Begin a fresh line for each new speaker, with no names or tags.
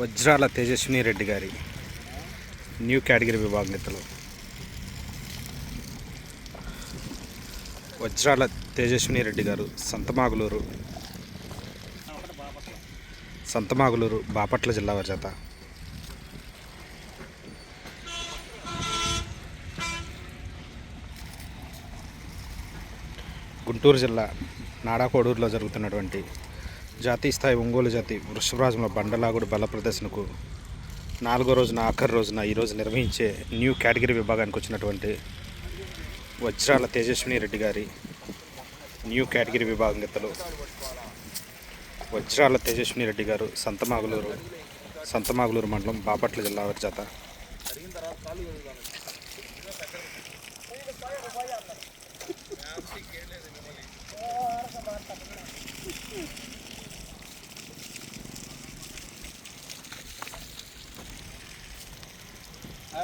వజ్రాల తేజస్విని రెడ్డి గారి new category విభాగం నేతలు. వజ్రాల తేజస్విని రెడ్డి గారు సంతమాగులూరు సంతమాగులూరు బాపట్ల జిల్లా వారి చేత. గుంటూరు జిల్లా నాడాకోడూరులో జరుగుతున్నటువంటి జాతీయ స్థాయి ఒంగోలు జాతి వృషభరాజంలో బండలాగుడు బల ప్రదర్శనకు నాలుగో రోజున ఆఖరి రోజున ఈరోజు నిర్వహించే న్యూ కేటగిరీ విభాగానికి వచ్చినటువంటి వజ్రాల తేజస్విని రెడ్డి గారి న్యూ కేటగిరీ విభాగం గతలు వజ్రాల తేజస్విని రెడ్డి గారు సంతమాగులూరు సంతమాగులూరు మండలం బాపట్ల జిల్లా వారి ஆ